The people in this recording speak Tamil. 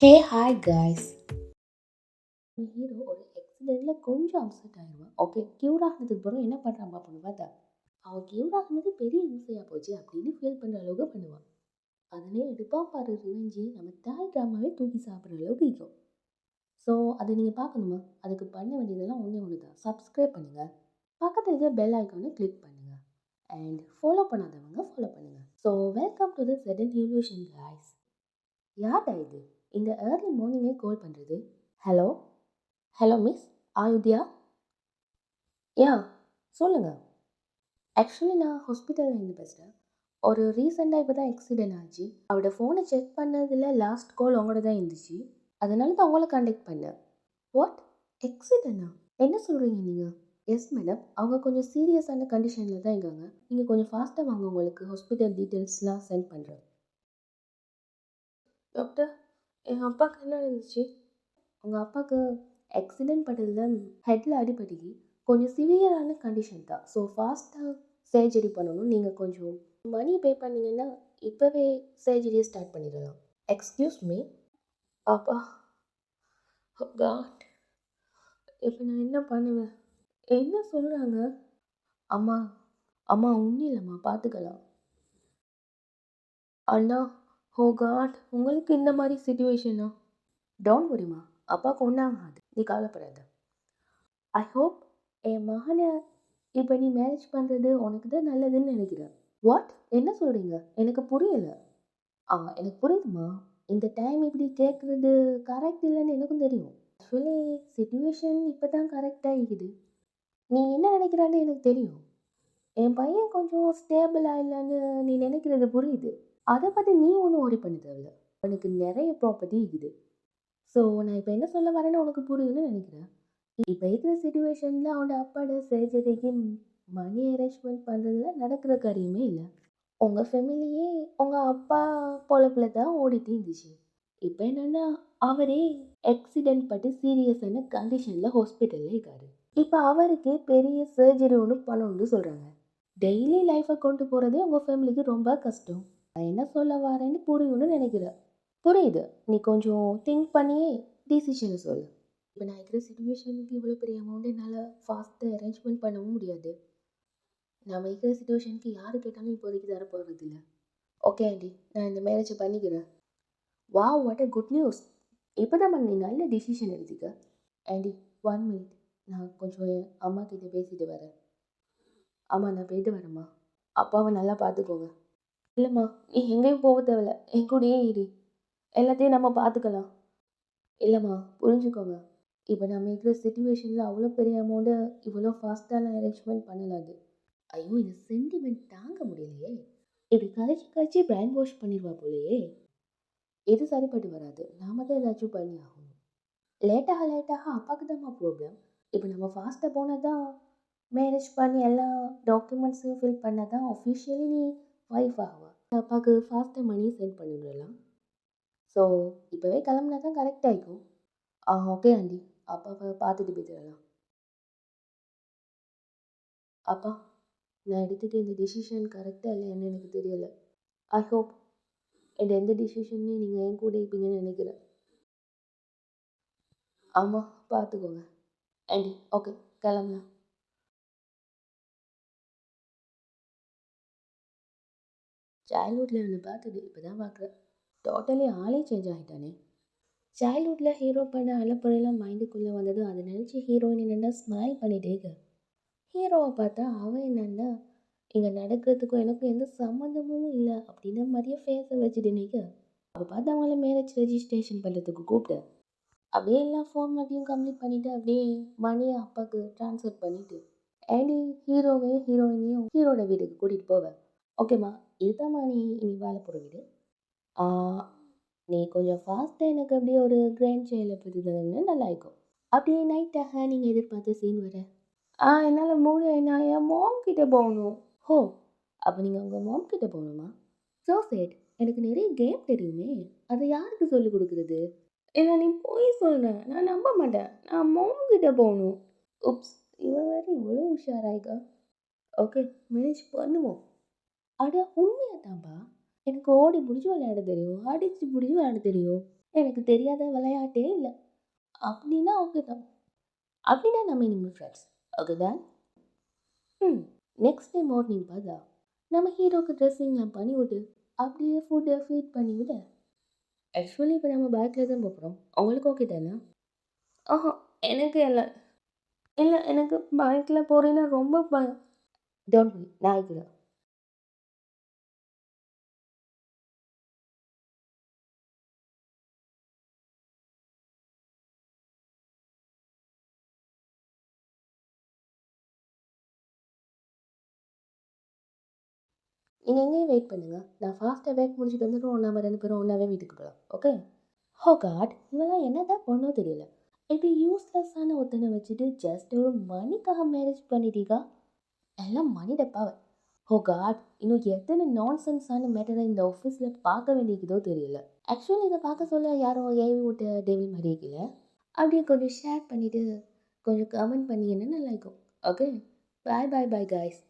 ஹே ஹாய் காய்ஸ் ஹீரோ ஒரு ஆக்சிடெண்ட்டில் கொஞ்சம் அப்செட் ஆகிடுவான் ஓகே க்யூர் ஆகினதுக்கு பிறகு என்ன பண்ணுறான் பார்ப்போம் பார்த்தா? அவன் க்யூர் ஆகினது பெரிய இன்சையாக போச்சு அப்படின்னு ஃபீல் பண்ணுற அளவுக்கு பண்ணுவான். அதனே எடுப்பான் பாரு ரிவெஞ்சு நம்ம தாய் ட்ராமாவே தூக்கி சாப்பிட்ற அளவுக்கு இருக்கும். ஸோ அதை நீங்கள் பார்க்கணுமா? அதுக்கு பண்ண வேண்டியதெல்லாம் ஒன்றே ஒன்று தான் சப்ஸ்கிரைப் பண்ணுங்கள் பக்கத்தில் இருக்க பெல் ஐக்கானை கிளிக் பண்ணுங்கள் அண்ட் ஃபாலோ பண்ணாதவங்க ஃபாலோ பண்ணுங்கள் so welcome to the sedan evolution guys யார்டா இது? இந்த ஏர்லி மார்னிங்கே கால் பண்ணுறது ஹலோ ஹலோ மிஸ் ஆயுத்யா? யா சொல்லுங்கள் ஆக்சுவலி நான் ஹாஸ்பிட்டலில் இருந்து பேசுகிறேன் ஒரு ரீசெண்டாக இப்போ தான் ஆக்சிடென்ட் ஆச்சு. அவரோட ஃபோனை செக் பண்ணதில் லாஸ்ட் கால் உங்களோட தான் இருந்துச்சு. அதனால தான் உங்களை காண்டாக்ட் பண்ணேன். வாட் ஆக்சிடென்டா என்ன சொல்கிறீங்க நீங்கள் எஸ் மேடம் அவங்க கொஞ்சம் சீரியஸான கண்டிஷனில் தான் இருக்காங்க. நீங்கள் கொஞ்சம் ஃபாஸ்ட்டாக வாங்க உங்களுக்கு ஹாஸ்பிட்டல் டீட்டெயில்ஸ்லாம் சென்ட் பண்ணுறேன் டாக்டர் என் அப்பாவுக்கு என்ன நடந்துச்சு? உங்கள் அப்பாவுக்கு ஆக்சிடெண்ட் பண்ணதில் ஹெட்டில் அடிபடி கொஞ்சம் சிவியரான கண்டிஷன் தான். ஸோ ஃபாஸ்ட்டாக சர்ஜரி பண்ணணும். நீங்கள் கொஞ்சம் மணி பே பண்ணீங்கன்னா இப்போவே சர்ஜரியை ஸ்டார்ட் பண்ணிடலாம். எக்ஸ்கியூஸ் மீ அப்பா oh காட் இப்போ நான் என்ன பண்ணுவேன்? என்ன சொல்கிறாங்க அம்மா அம்மா ஒன்றும் இல்லைம்மா பார்த்துக்கலாம் அண்ணா Oh ஓ காட் உங்களுக்கு இந்த மாதிரி சுச்சுவேஷனா டோன்ட் வரிமா அப்பாவுக்கு ஒன்றாகாது நீ கவலைப்படாத. ஐ ஹோப் என் மகனை இப்போ நீ மேரேஜ் பண்ணுறது உனக்கு தான் நல்லதுன்னு நினைக்கிறேன். வாட் என்ன சொல்கிறீங்க எனக்கு புரியலை. ஆ எனக்கு புரியுதுமா இந்த டைம் இப்படி கேட்குறது கரெக்ட் இல்லைன்னு எனக்கும் தெரியும். ஆக்சுவலி சுச்சுவேஷன் இப்போ தான் கரெக்டாக இருக்குது நீ என்ன நினைக்கிறான்னு எனக்கு தெரியும். என் பையன் கொஞ்சம் ஸ்டேபிளாக இல்லைன்னு நீ நினைக்கிறது புரியுது. அதை பற்றி நீ ஒன்றும் ஓடி பண்ண தேவையில்ல. உனக்கு நிறைய ப்ராப்பர்ட்டி இருக்குது. ஸோ நான் இப்போ என்ன சொல்ல வரேன்னு உனக்கு புரியுதுன்னு நினைக்கிறேன். இப்போ இருக்கிற சுச்சுவேஷனில் அவனோட அப்பாவோட சர்ஜரிக்கு மணி அரேஞ்ச்மெண்ட் பண்ணுறதுல நடக்கிற காரியமே இல்லை. உங்கள் ஃபேமிலியே உங்கள் அப்பா பொழப்பில் தான் ஓடிட்டு இருந்துச்சு. இப்போ என்னென்னா அவரே ஆக்சிடென்ட் பட்டு சீரியஸான கண்டிஷனில் ஹாஸ்பிட்டலில் இருக்காரு. இப்போ அவருக்கு பெரிய சர்ஜரி ஒன்று பண்ணணும்னு சொல்கிறாங்க டெய்லி லைஃப்பை கொண்டு போகிறதே உங்கள் ஃபேமிலிக்கு ரொம்ப கஷ்டம். நான் என்ன சொல்ல வரேன்னு புரியும்னு நினைக்கிறேன் புரியுது. நீ கொஞ்சம் திங்க் பண்ணியே டிசிஷனை சொல்லு. இப்போ நான் இருக்கிற சுச்சுவேஷனுக்கு இவ்வளோ பெரிய அமௌண்ட் என்னால் ஃபாஸ்ட்டாக அரேஞ்ச்மெண்ட் பண்ணவும் முடியாது. நம்ம இருக்கிற சுச்சுவேஷனுக்கு யார் கேட்டாலும் இப்போதைக்கு தர போகிறது இல்லை. ஓகே ஆண்டி நான் இந்த மேரேஜை பண்ணிக்கிறேன். வா வாட் அ குட் நியூஸ் இப்போ தான் நீ நல்ல டிசிஷன் எடுத்துக்க. ஆண்டி ஒன் மினிட் நான் கொஞ்சம் என் அம்மா கிட்டே பேசிட்டு வரேன். ஆமாம் நான் போயிட்டு வரேம்மா. அப்பாவை நல்லா பார்த்துக்கோங்க இல்லைம்மா நீ எங்கேயும் போக தேவையில்ல. என் கூடயே இரு. எல்லாத்தையும் நம்ம பார்த்துக்கலாம். இல்லைம்மா புரிஞ்சுக்கோங்க. இப்போ நம்ம இருக்கிற சுச்சுவேஷனில் அவ்வளோ பெரிய அமௌண்ட்டை இவ்வளோ ஃபாஸ்ட்டான அரேஞ்ச்மெண்ட் பண்ணலாது ஐயோ இந்த சென்டிமெண்ட் தாங்க முடியலையே. இப்படி கழிச்சு கழிச்சு பிரைன் வாஷ் பண்ணிடுவா போலையே. எது சரிப்பட்டு வராது. நாம தான் ஏதாச்சும் பண்ணி ஆகணும். லேட்டாக லேட்டாக அப்பாவுக்கு தான்மா ப்ராப்ளம் இப்போ நம்ம ஃபாஸ்ட்டாக போனால் தான் மேரேஜ் பண்ணி எல்லா டாக்குமெண்ட்ஸையும் ஃபில் பண்ணால் தான் ஒஃபிஷியலி நீ ஒய்ஃப் ஆகுவா? அப்பாவுக்கு ஃபாஸ்ட்டாக மணி சென்ட் பண்ணிவிடலாம் ஸோ இப்போவே கிளம்புனா தான் கரெக்டாக இருக்கும் ஆ ஓகே ஆண்டி. அப்பாவை பார்த்துட்டு போயிடலாம் அப்பா நான் எடுத்துகிட்ட இந்த டிசிஷன் கரெக்டாக இல்லையான்னு எனக்கு தெரியலை. ஐ ஹோப் என் எந்த டிசிஷன்லையும் நீங்கள் என் கூட இருப்பீங்கன்னு நினைக்கிறேன். ஆமாம் பார்த்துக்கோங்க. ஆண்டி ஓகே கிளம்பலாம். சைல்ட்ஹுட்டில் என்னை பார்த்தது இப்போ தான் பார்க்குறேன் டோட்டலி ஆளே சேஞ்ச் ஆகிட்டானே சைல்ட்ஹுட்டில் ஹீரோ பண்ண அலப்பறையெல்லாம் மைண்டுக்குள்ளே வந்தது அதை நினச்சி ஹீரோயின் என்னென்னா ஸ்மைல் பண்ணிட்டேக்க ஹீரோவை பார்த்தா அவன் என்னென்னா இங்கே நடக்கிறதுக்கும் எனக்கும் எந்த சம்மந்தமும் இல்லை அப்படின்ற மாதிரியே ஃபேஸை வச்சுட்டு நிற்க அப்போ பார்த்து அவங்கள மேரேஜ் ரெஜிஸ்ட்ரேஷன் பண்ணுறதுக்கு கூப்பிட்டேன் அப்படியே எல்லா ஃபார்மேட்டையும் கம்ப்ளீட் பண்ணிவிட்டு அப்படியே மணியை அப்பாவுக்கு ட்ரான்ஸ்ஃபர் பண்ணிவிட்டு ஆண்டி ஹீரோவையும் ஹீரோயினையும் ஹீரோட வீட்டுக்கு கூட்டிகிட்டு போவேன் ஓகேம்மா இதுதாம்மா நீ இனி வேலை போகிற வீடு. நீ கொஞ்சம் ஃபாஸ்ட்டாக எனக்கு அப்படியே ஒரு கிராண்ட் சைல்டில் பற்றி நல்லா இருக்கும் அப்படியே நைட்டாக நீங்கள் எதிர்பார்த்த சீன் வர ஆ என்னால் முடியும் நான் என் மாம் கிட்டே போகணும். ஹோ அப்போ நீங்கள் உங்கள் மாம் கிட்ட போகணுமா ஸோ சேட் எனக்கு நிறைய கேம் தெரியுமே. அதை யாருக்கு சொல்லிக் கொடுக்குறது? இல்லை நீ போய் சொல்கிறேன் நான் நம்ப மாட்டேன். நான் மாம் கிட்டே போகணும். உப்ஸ் இவன் வேறு இவ்வளோ உஷாராயிக்கா ஓகே மேனேஜ் பண்ணுவோம். அட உண்மையாக தான்ப்பா எனக்கு ஓடி பிடிச்சி விளையாட தெரியும். அடித்து பிடிச்சி விளையாட தெரியும். எனக்கு தெரியாத விளையாட்டே இல்லை. அப்படின்னா ஓகே தான். அப்படின்னா நம்ம இனிமேல் ஃப்ரெண்ட்ஸ் ஓகே தான்? ம். நெக்ஸ்ட் டே மார்னிங் பார்த்தா நம்ம ஹீரோக்கு ட்ரெஸ்ஸிங்லாம் பண்ணி விட்டு அப்படியே ஃபுட்டை ஃபீட் பண்ணி விட. ஆக்சுவலி இப்போ நம்ம பேக்கில் தான் போகிறோம் அவங்களுக்கு ஓகே தானே? ஆஹா எனக்கு இல்லை. இல்லை எனக்கு பைக்கில் போகிறேன்னா ரொம்ப பயம் டோன்ட் வரி நான் கூட நீங்கள் எங்கேயும் வெயிட் பண்ணுங்கள் நான் ஃபாஸ்ட்டாக வேக் முடிச்சுட்டு வந்துடும் நம்ம ரெண்டு பேரும் ஒன்றாவே வீட்டுக்கு போகலாம் ஓகே ஹோ oh காட் இவெல்லாம் என்ன தான் பண்ணோ தெரியல. இப்படி யூஸ்லெஸ்ஸான ஒருத்தனை வச்சுட்டு ஜஸ்ட் ஒரு மணிக்காக மேரேஜ் பண்ணிட்டீங்க எல்லாம் மணி டப்பாவை ஓ காட் oh இன்னும் எத்தனை நான்சென்ஸான மேட்டரை இந்த ஆஃபீஸில் பார்க்க வேண்டியதோ தெரியல. ஆக்சுவலி இதை பார்க்க சொல்ல யாரும் ஏவி விட்ட டேவில் மாதிரி இருக்கல அப்படியே கொஞ்சம் ஷேர் பண்ணிவிட்டு கொஞ்சம் கமெண்ட் பண்ணிங்கன்னா நல்லா இருக்கும் ஓகே பாய் பாய் பாய் காய்ஸ்